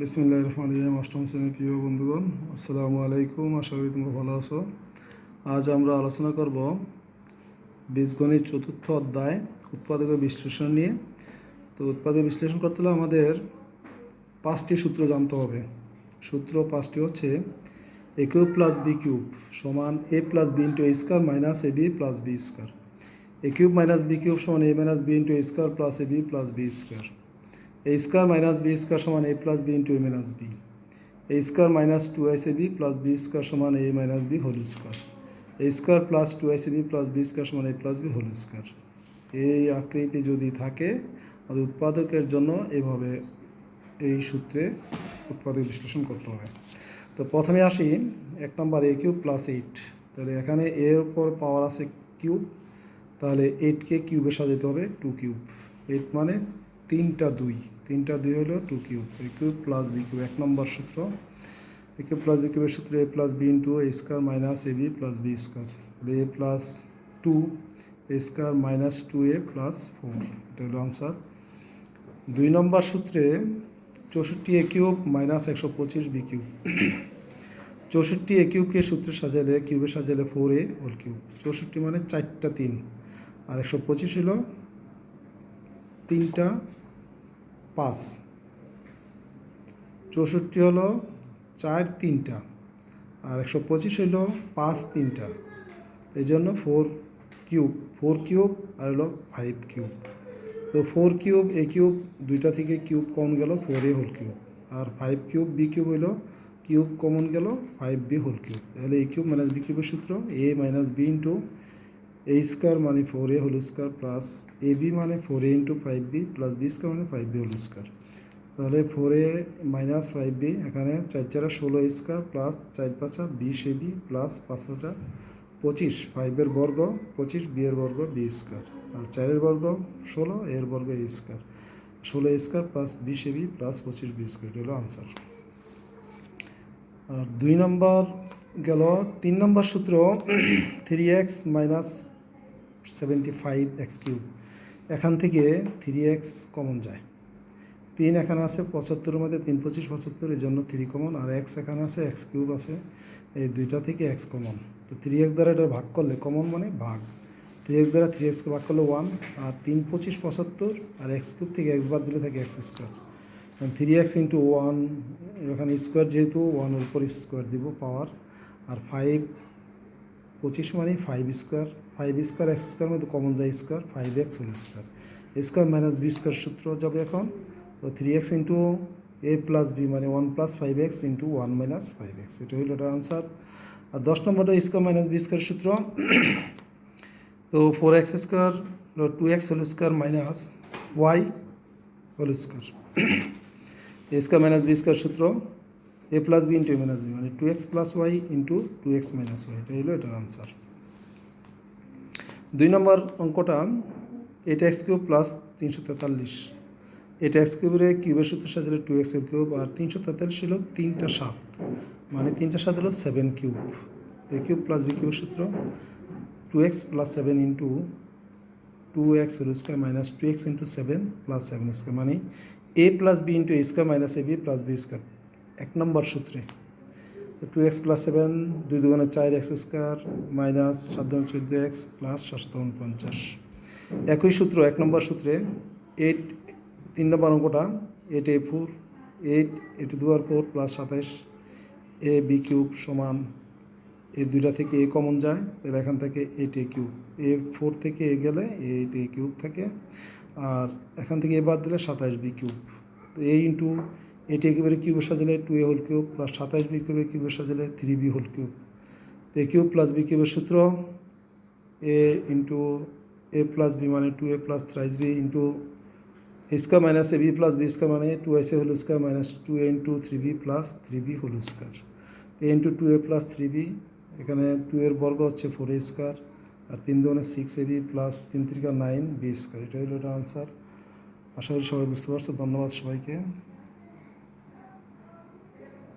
বিসমিল্লাহ রহমান রহিম, অষ্টম শ্রেণির প্রিয় বন্ধুগণ, আসসালামু আলাইকুম, আশা করি তোমরা ভালো আছো। আজ আমরা আলোচনা করব বীজগণিত চতুর্থ অধ্যায় উৎপাদক বিশ্লেষণ নিয়ে। তো উৎপাদক বিশ্লেষণ করতে হলে আমাদের পাঁচটি সূত্র জানতে হবে। সূত্র পাঁচটি হচ্ছে A cube plus B cube সমান A plus B into A square minus A B plus B square A cube minus B cube সমান A minus B into A square plus A B plus B square A square minus B square সমান A plus B into A minus B A square minus two S A B plus B square সমান A minus B whole square A square plus two S A B plus B square সমান A plus B whole square এই আকৃতি যদি থাকে তাহলে উৎপাদকের জন্য এভাবে এই সূত্রে উৎপাদক বিশ্লেষণ করতে হবে। তো প্রথমে আসি, এক নম্বর এ কিউব প্লাস এইট তাহলে এখানে এর উপর পাওয়ার আছে কিউব তাহলে এইটকে কিউবে সাজাতে হবে টু কিউব এইট মানে তিনটা দুই। তিনটা দুই হলো two cube A cube plus B cube এক নম্বর সূত্র। এ কিউব প্লাস বি কিউবের সূত্র A plus B into A square minus A B plus B square তাহলে A plus two A square minus two A plus four এটা হলো answer দুই নম্বর সূত্রে চৌষট্টি এ কিউব মাইনাস একশো পঁচিশ বি কিউব চৌষট্টি এ কিউবকে সূত্রে সাজালে কিউবে সাজালে ফোর এ হোল কিউব চৌষট্টি মানে চারটা তিন। আর একশো পঁচিশ হলো তিনটা পাঁচ। চৌষট্টি হলো চার তিনটা আর একশো পঁচিশ হলো পাঁচ তিনটা। এই জন্য ফোর কিউব ফোর কিউব আর হলো ফাইভ কিউব। তো ফোর কিউব, এ কিউব দুইটা থেকে কিউব কমন গেল ফোর এ হোল কিউব। আর ফাইভ কিউব, বি কিউব হইল কিউব কমন গেল ফাইভ বি হোল কিউব। তাহলে এ কিউব মাইনাস বি কিউবের সূত্র A minus B into A square মানে four A whole square plus A B মানে four A into five B plus B square মানে five B whole square তাহলে four A minus five B এখানে চার চারা ষোলো স্কোয়ার প্লাস চার পাঁচা বিশ এ বি প্লাস পাঁচ পাঁচা পঁচিশ ফাইভের বর্গ, পঁচিশ বি এর বর্গ বি স্কোয়ার আর চারের বর্গ ষোলো এর বর্গ এ স্কোয়ার ষোলো স্কোয়ার প্লাস বিশ এ বি প্লাস পঁচিশ বি স্কোয়ার এটা হলো আনসার আর দুই নম্বর গেল, তিন নম্বর সূত্র three X minus seventy five X cube এখান থেকে থ্রি এক্স কমন যায়। তিন এখানে আছে পঁচাত্তরের মধ্যে তিন পঁচিশ পঁচাত্তর, এই জন্য থ্রি কমন আর এক্স এখানে আছে এক্স কিউব আছে, এই দুইটা থেকে এক্স কমন তো থ্রি এক্স দ্বারা এটা ভাগ করলে কমন মানে ভাগ। থ্রি এক্স দ্বারা থ্রি এক্সকে ভাগ করলে ওয়ান আর তিন পঁচিশ পঁচাত্তর, আর এক্স কিউব থেকে এক্স বাদ দিলে থাকে X square three X into one এখানে স্কোয়ার যেহেতু ওয়ানের উপর স্কোয়ার দিব পাওয়ার আর ফাইভ পঁচিশ মানে five square five square, X square মধ্যে কমন যায় square five X whole square. Square minus B square সূত্র যাবে এখন, তো three X into A plus B মানে one plus five X into one minus five X. এটা হইল এটার আনসার আর দশ নম্বরটা স্কোয়ার মাইনাস বি স্কোয়ার সূত্র। তো four X square two X whole square minus Y whole square. Square minus B square সূত্র। A plus B into A minus B মানে two X plus Y into two X minus Y এটা হলো এটার answer দুই নম্বর অঙ্কটা এটা x cube plus তিনশো তেতাল্লিশ। এটা এক্স কিউবের কিউবের সূত্র সাজালে টু এক্স কিউব আর তিনশো তেতাল্লিশ হলো তিনটা সাত। মানে তিনটা সাত হলো seven cube. A cube plus B কিউবের সূত্র two X plus seven into two X whole square minus two X into seven plus seven square মানে A plus B into A square minus A B plus B square এক নম্বর সূত্রে। Two x plus seven দুই দুগুণে চার x square minus সাত দুগুণে চোদ্দ এক্স প্লাস সাতশো পঞ্চাশ। একই সূত্র, এক নম্বর সূত্রে এইট তিন নম্বর অঙ্কটা eight A four eight A এটি দুয়ার ফোর প্লাস সাতাইশ এ বি কিউব সমান এ দুইটা থেকে এ কমন যায়, তাহলে এখান থেকে eight A cube A four থেকে এ গেলে এইট এ কিউব থাকে। আর এখান থেকে এ বাদ দিলে সাতাইশ বি কিউব তো এ ইন্টু এটি একেবারে কিউবের সাজালে two A whole cube plus সাতাইশ বি কিউবের কিউবের সাজালে three B whole cube A cube plus B কিউবের সূত্র A into A plus B মানে two A plus thrice B into square minus A B plus B square মানে two S A whole square minus two A into three B plus three B whole square A into two A plus three B এখানে two এর বর্গ হচ্ছে four এ square আর তিন দুগুণে six A B plus তিন ত্রিকা nine B square এটা হলো এটা আনসার আশা করি সবাই বুঝতে পারছ। ধন্যবাদ সবাইকে।